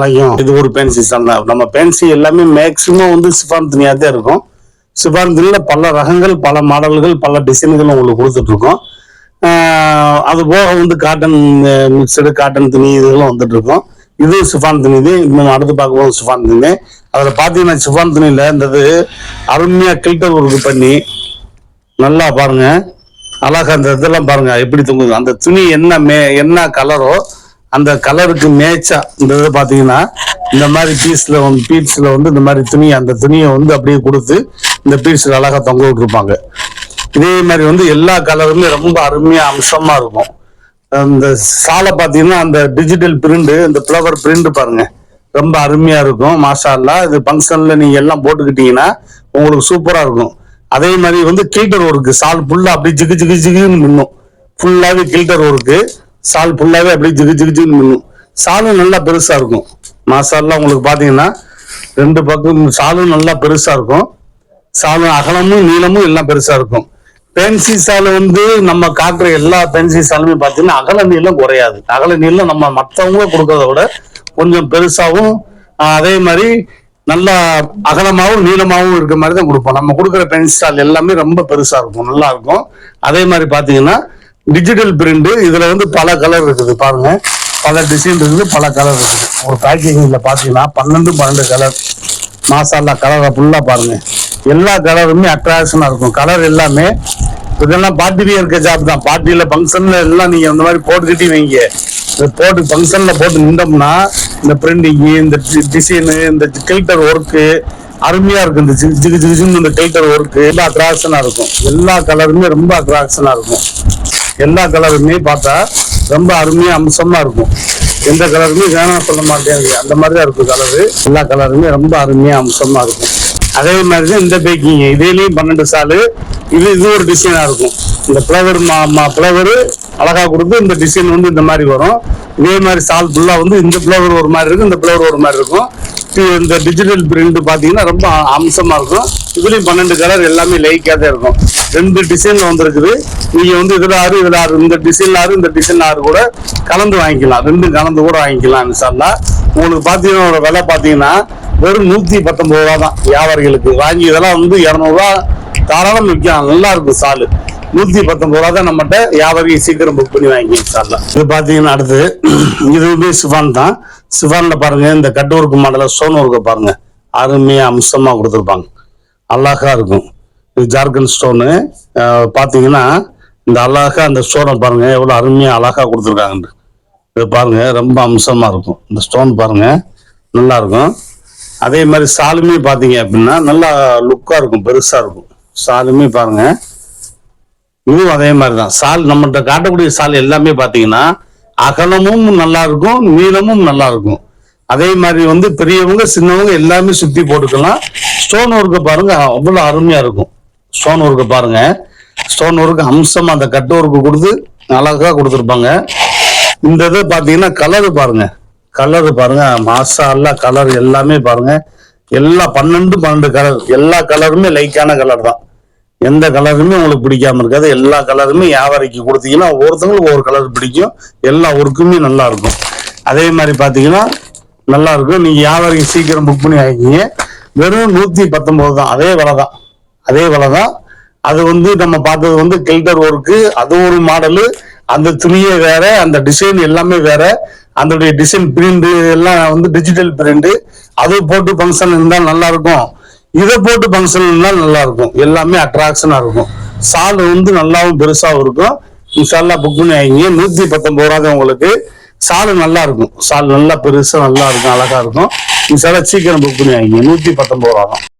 அலையும் இது ஒரு பேன்சி சால் தான். நம்ம பேன்சி எல்லாமே மேக்சிமம் வந்து சிஃபான் துணியாக தான் இருக்கும். சிஃபான் துணியில் பல ரகங்கள் பல மாடல்கள் பல டிசைன்கள் உங்களுக்கு கொடுத்துட்டு இருக்கோம் அது போக வந்து காட்டன் மிக்சடு காட்டன் துணி இதுகளும் வந்துட்டு இருக்கும் இது சிஃபான் துணி இது இன்னும் அடுத்து பார்க்கும்போது சிஃபான் துணி அதில் பார்த்தீங்கன்னா சிஃபான் துணியில் இந்த இது அருமையாக கில்டர் ஒர்க் பண்ணி நல்லா பாருங்க. அழகா அந்த இதெல்லாம் பாருங்க. எப்படி தொங்குது? அந்த துணி என்ன மே என்ன கலரோ அந்த கலருக்கு மேய்ச்சா இந்த இதை பாத்தீங்கன்னா இந்த மாதிரி பீஸ்ல வந்து பீட்ஸ்ல வந்து இந்த மாதிரி துணி அந்த துணியை வந்து அப்படியே கொடுத்து இந்த பீட்ஸ்ல அழகா தொங்க விட்டுருப்பாங்க. இதே மாதிரி வந்து எல்லா கலருமே ரொம்ப அருமையா அம்சமா இருக்கும். அந்த சாலை பாத்தீங்கன்னா அந்த டிஜிட்டல் பிரிண்ட் இந்த ஃப்ளவர் பிரிண்ட் பாருங்க. ரொம்ப அருமையா இருக்கும் மாஷால்லா இது ஃபங்க்ஷன்ல நீங்க எல்லாம் போட்டுக்கிட்டீங்கன்னா உங்களுக்கு சூப்பரா இருக்கும். அதே மாதிரி வந்து கில்டர் ஒர்க்கு சால் ஃபுல்லா அப்படியே ஜிகு ஜிகு ஜிகுன்னு மின்னும். ஃபுல்லாவே கில்டர் ஒர்க்கு சால் ஃபுல்லாகவே அப்படியே ஜிகு ஜிகு ஜிகுன்னு பண்ணும். சாலும் நல்லா பெருசாக இருக்கும். மாசாலெலாம் உங்களுக்கு பார்த்தீங்கன்னா ரெண்டு பக்கம் சாலும் நல்லா பெருசாக இருக்கும். சாலும் அகலமும் நீளமும் எல்லாம் பெருசாக இருக்கும். பென்சி சால் வந்து நம்ம காட்டுற எல்லா பென்சி சாலுமே பார்த்தீங்கன்னா அகல நீளம் குறையாது. அகல நீளம் நம்ம மற்றவங்க கொடுக்கறத விட கொஞ்சம் பெருசாகவும் அதே மாதிரி நல்லா அகலமாகவும் நீளமாகவும் இருக்க மாதிரி தான் கொடுப்போம். நம்ம கொடுக்குற பென்சி சால் எல்லாமே ரொம்ப பெருசாக இருக்கும். நல்லா இருக்கும். அதே மாதிரி பார்த்தீங்கன்னா டிஜிட்டல் பிரிண்ட் இதுல வந்து பல கலர் இருக்குது பாருங்க. பல டிசைன் இருக்குது பல கலர் இருக்குது. ஒரு பேக்கிங்ல பார்த்தீங்கன்னா பன்னெண்டு பன்னெண்டு கலர் மாசாலா கலரை ஃபுல்லா பாருங்க. எல்லா கலருமே அட்ராக்ஷனா இருக்கும். கலர் எல்லாமே இதெல்லாம் பார்ட்டி இருக்க ஜாப் தான். பார்ட்டியில ஃபங்க்ஷனில் எல்லாம் நீங்க அந்த மாதிரி போட்டுக்கிட்டே வைங்க. இந்த போட்டு ஃபங்க்ஷனில் போட்டு நின்றோம்னா இந்த பிரிண்டிங் இந்த டிசைனு இந்த கில்டர் ஒர்க்கு அருமையா இருக்கும். இந்த ஜிகு ஜிகு ஜிகுன்னு இந்த கில்டர் ஒர்க்கு எல்லாம் அட்ராக்ஷனா இருக்கும். எல்லா கலருமே ரொம்ப அட்ராக்ஷனா இருக்கும். எல்லா கலருமே பார்த்தா ரொம்ப அருமையா அம்சமா இருக்கும். எந்த கலருமே வேணாம் சொல்ல மாட்டேங்குது அந்த மாதிரி தான் இருக்கும் கலரு. எல்லா கலருமே ரொம்ப அருமையா அம்சமா இருக்கும். அதே மாதிரி தான் இந்த பேக்கிங் இதுலயும் பன்னெண்டு சாலு. இது இது ஒரு டிசைனா இருக்கும். இந்த ஃப்ளவர் மா ஃப்ளவர் அழகா கொடுத்து இந்த டிசைன் வந்து இந்த மாதிரி வரும். இதே மாதிரி சால் ஃபுல்லா வந்து இந்த ஃப்ளவர் ஒரு மாதிரி இருக்கும் இந்த ஃப்ளவர் ஒரு மாதிரி இருக்கும். இந்த டிஜிட்டல் பிரிண்ட் பாத்தீங்கன்னா ரொம்ப அம்சமா இருக்கும். இதுலயும் பன்னெண்டு கலர் எல்லாமே லைக்கா தான் இருக்கும். ரெண்டு டிசைன்ல வந்திருக்குது. நீங்க வந்து இதுல ஆறு இதுல ஆறு இந்த டிசைன்ல ஆறு இந்த டிசைன்ல ஆறு கூட கலந்து வாங்கிக்கலாம். ரெண்டும் கலந்து கூட வாங்கிக்கலாம் இன்ஷால்லா உங்களுக்கு பாத்தீங்கன்னா விலை பாத்தீங்கன்னா வெறும் நூத்தி பத்தொன்பது ரூபா தான் வியாபாரிகளுக்கு. வாங்கி இதெல்லாம் வந்து இரநூறுவா தாராளம் விற்கலாம். நல்லா இருக்கும் சாலு. நூத்தி பத்தொன்பது ரூபா தான் நம்மகிட்ட வியாபாரி சீக்கிரம் புக் பண்ணி வாங்கி சார்ல இது பாத்தீங்கன்னா அடுத்து இதுவுமே சிவான் தான். சிவான்ல பாருங்க இந்த கட்டு ஒர்க்கு மாடல ஸ்டோன் ஒர்க்கை பாருங்க. அருமையா அம்சமா கொடுத்துருப்பாங்க. அழகா இருக்கும். ஜார்க்கண்ட் ஸ்டோனு. பார்த்தீங்கன்னா இந்த அழகா அந்த ஸ்டோனை பாருங்க எவ்வளோ அருமையாக அழகா கொடுத்துருக்காங்கன்ட்டு இது பாருங்க ரொம்ப அம்சமாக இருக்கும். இந்த ஸ்டோன் பாருங்க நல்லா இருக்கும். அதே மாதிரி சாலுமே பார்த்தீங்க அப்படின்னா நல்லா லுக்காக இருக்கும் பெருசாக இருக்கும். சாலுமே பாருங்க. இதுவும் அதே மாதிரி தான் சால் நம்மகிட்ட காட்டக்கூடிய சால் எல்லாமே பார்த்தீங்கன்னா அகலமும் நல்லா இருக்கும் நீளமும் நல்லா இருக்கும். அதே மாதிரி வந்து பெரியவங்க சின்னவங்க எல்லாமே சுத்தி போட்டுக்கலாம். ஸ்டோன் ஒர்க்கை பாருங்க அவ்வளோ அருமையா இருக்கும். ஸ்டோன் ஒர்க்கை பாருங்க. ஸ்டோன் ஒர்க்கு அம்சம் அந்த கட்டு ஒர்க்கு கொடுத்து அழகா கொடுத்துருப்பாங்க. இந்த இது பார்த்தீங்கன்னா கலரு பாருங்க. கலர் பாருங்க. மாசா கலர் எல்லாமே பாருங்க. எல்லா பன்னெண்டு பன்னெண்டு கலர். எல்லா கலருமே லைக்கான கலர் தான். எந்த கலருமே உங்களுக்கு பிடிக்காம இருக்காது. எல்லா கலருமே வியாபாரிக்கு கொடுத்தீங்கன்னா ஒவ்வொருத்தங்களுக்கு ஒவ்வொரு கலர் பிடிக்கும். எல்லா ஒர்க்குமே நல்லா இருக்கும். அதே மாதிரி பார்த்தீங்கன்னா நல்லா இருக்கும். நீங்க வியாபாரிக்கு சீக்கிரம் புக் பண்ணி வாங்கிக்கிங்க. வெறும் நூத்தி பத்தொன்பது தான். அதே விலை தான். அதே போலதான் தான் அது வந்து நம்ம பார்த்தது வந்து கில்டர் ஒர்க்கு அது ஒரு மாடலு அந்த துணியே வேற அந்த டிசைன் எல்லாமே வேற அதனுடைய டிசைன் பிரிண்ட் எல்லாம் வந்து டிஜிட்டல் பிரிண்ட் அது போட்டு ஃபங்க்ஷன் இருந்தால் நல்லா இருக்கும் இதை போட்டு ஃபங்க்ஷன் இருந்தால் நல்லா இருக்கும் எல்லாமே அட்ராக்ஷனா இருக்கும். சால் வந்து நல்லாவும் பெருசாகவும் இருக்கும். இன்ஷால்லா புக் பண்ணி ஆகிங்க நூத்தி பத்தொன்பது ரூபா தான் உங்களுக்கு சால் நல்லா இருக்கும் சால் நல்லா பெருசா நல்லா இருக்கும் அழகா இருக்கும். இன்ஷால்லா சீக்கிரம் புக் பண்ணி ஆகிங்க நூத்தி பத்தொன்பது ரூபா தான்